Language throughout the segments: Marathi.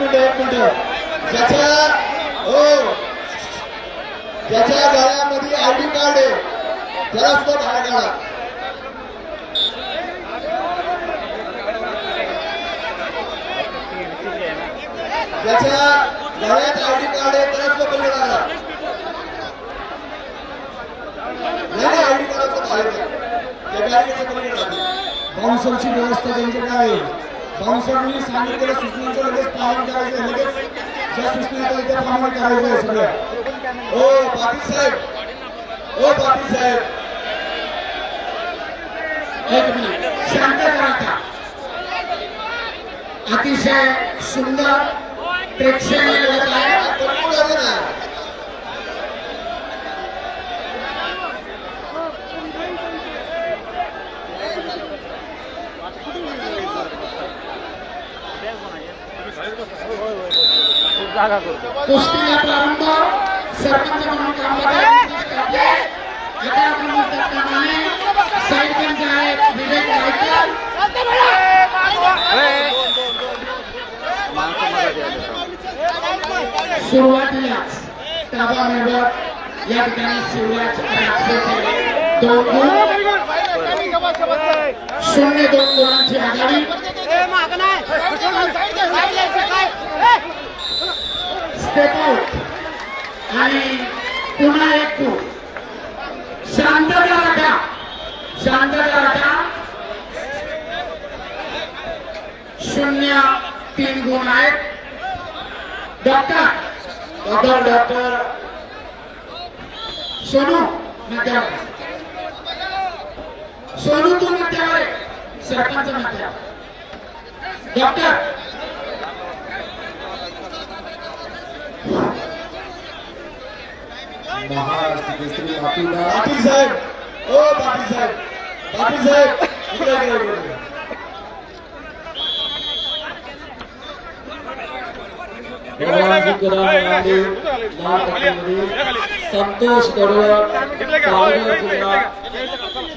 एक मिनिट एक मिनिट. ज्याच्या हो. ज्याच्या गळ्यामध्ये आयडी कार्ड आहे. त्याला सुद्धा बाहेर काढा. ज्याच्या गळ्यात आयडी कार्ड आहे त्याला सुद्धा पहिले काढा. नाही नाही आयडी कार्ड सुद्धा बाहेर काढा. त्या बॅरिकेडच्या पलीकडे काढा. बाउन्सरची व्यवस्था त्यांच्याकडे आहे? बाउन्सरनी सांगितलेल्या सूचनांचं लगेच पालन करायचं लगेच ज्या सूचना येतात त्या प्रमाणे करायचं आहे सगळं. ओ पाटील साहेब. ओ पाटील साहेब. एक मिनिट. शांत करा अतिशय सुंदर प्रेक्षणीय आगा को। कुश्ती ने प्रारंभ सरपंच ने प्रारंभ किया इतना कर सकते हैं साइड पर जाए विवेक राइटर शुरुआत लिया तबा में वो यह कहना शुरुआत आपसे है दोनों सुनने दोनों आँच आगे ए पुन्हा एक गुण शांतता राखा शांतता राखा शून्य तीन गुण आहेत. डॉक्टर. Doctor doctor. सोनू मध्यावर सोनू तू मध्यावर आहे. सरपंच मध्यावर डॉक्टर. महाराष्ट्र केसरी मातीला पाटील साहेब. ओ पाटील साहेब. पाटील साहेब. इकडे इकडे इकडे, इकडे संतोष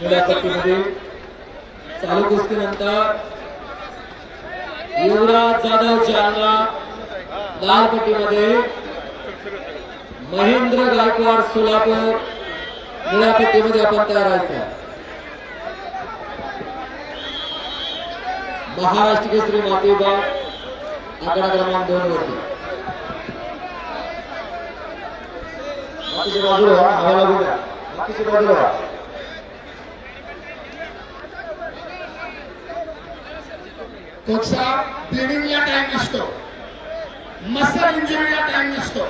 मुलाखतीमध्ये चालू कुस्तीनंतर युवराज जाधव जालना लाल पट्टीमध्ये महेंद्र गायकवाड सोलापूर निळ्या आपण तयार व्हायचं महाराष्ट्र केसरी मातेबा आकडा क्रमांक दोन वरती. बाकीच्या बाजूला व्हा, हवा बाकीच्या बाजूला व्हा. ब्लिडिंगला टाइम नसतो. मसल इंजुरीला टाइम नसतो.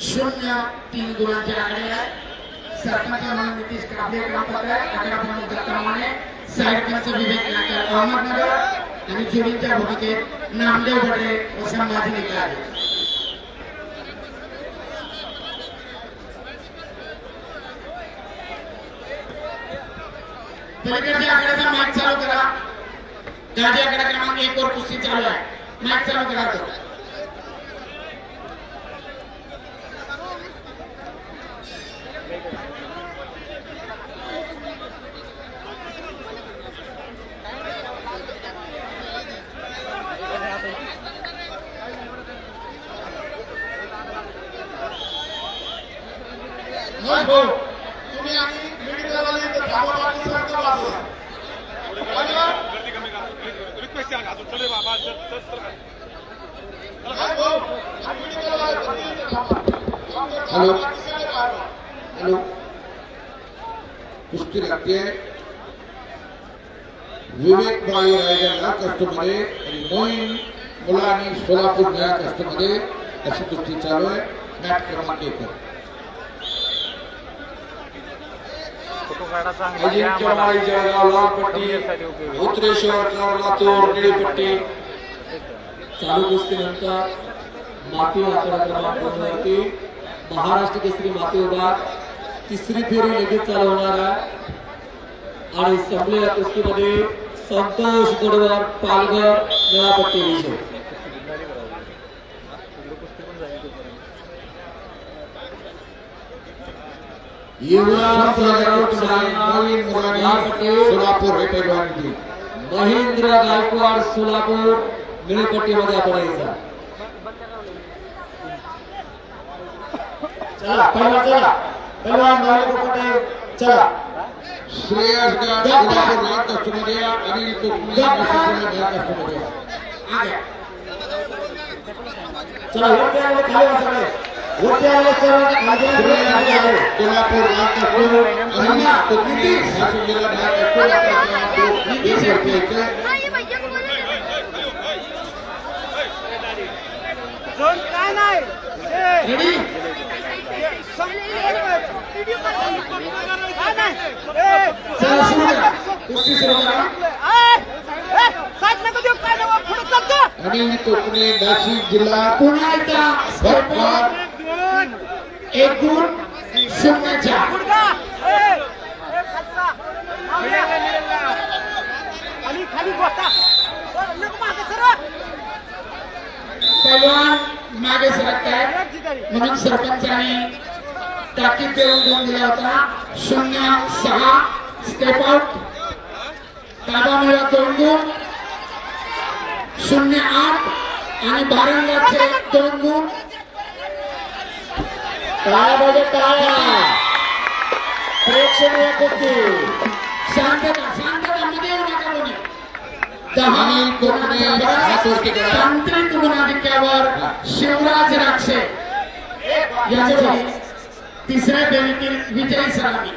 शून्य तीन गुणांचे आकडे आहे सरपंच म्हणून नितीश काबले काम करत आहे आकडा म्हणून दत्तामाने साहेबांचं विवेक नाकर अहमदनगर आणि जुरींच्या भूमिकेत नामदेव भटे व संभाजी निघाले पलीकडच्या आकड्याचा माईक चालू करा गाडी आकडा क्रमांक एक वर कुस्ती चालू आहे माईक चालू करा Oh, हॅलो. हॅलो कुस्ती लागते विवेक माळी रायगड या कष्टमध्ये आणि मोईन मुलांनी सोलापूर या कष्टमध्ये अशी कुस्ती चालू आहे मॅच क्रमांक एक अजिंक्य माळी जळगाव लाल पट्टी उत्तरेश्वर लातूर निळी पट्टी. चालू कुस्तीनंतर माती आकडा क्रमांक दोन वरती महाराष्ट्र केसरी माती विभाग तिसरी फेरी लगेच चालू होणार आहे आणि संपलेल्या कुस्तीमध्ये संतोष गडवर पालघर निळापट्टी विजय. महेंद्र गायकवाड सोलापूर निळपट्टीमध्ये आपण यायचा. चला पहिला चला. पहिलवान नवले कोकटे चला. श्रेयस गाड सोलापूर लाल कस्टमध्ये अनिल कोकणे नाशिक जिल्हा लाल कस्टमध्ये आगे चला वरती आले खाली सगळे. वरती आले खाली काय नाही? रेडी चला सुरू करा कुस्ती सुरू कोकणे नाशिक जिल्हा शून्य चार खाली खाली नको मागे सर मागे सरकत आहेत. म्हणून सरपंचाने ताकीद देऊन गुण दिला होता. शून्य सहा स्टेप आउट ताबा मिळा दोन गुण. शून्य आठ आणि बारंगाचे दोन गुण. टाळ्या पाहिजे टाळ्या. प्रेक्षणीय कुस्ती शांतता शांतता मध्ये येऊ नका कोणी दहा करा. तांत्रिक गुणाधिक्यावर शिवराज राक्षे याचे तिसऱ्या फेरीतील विजयी सलामी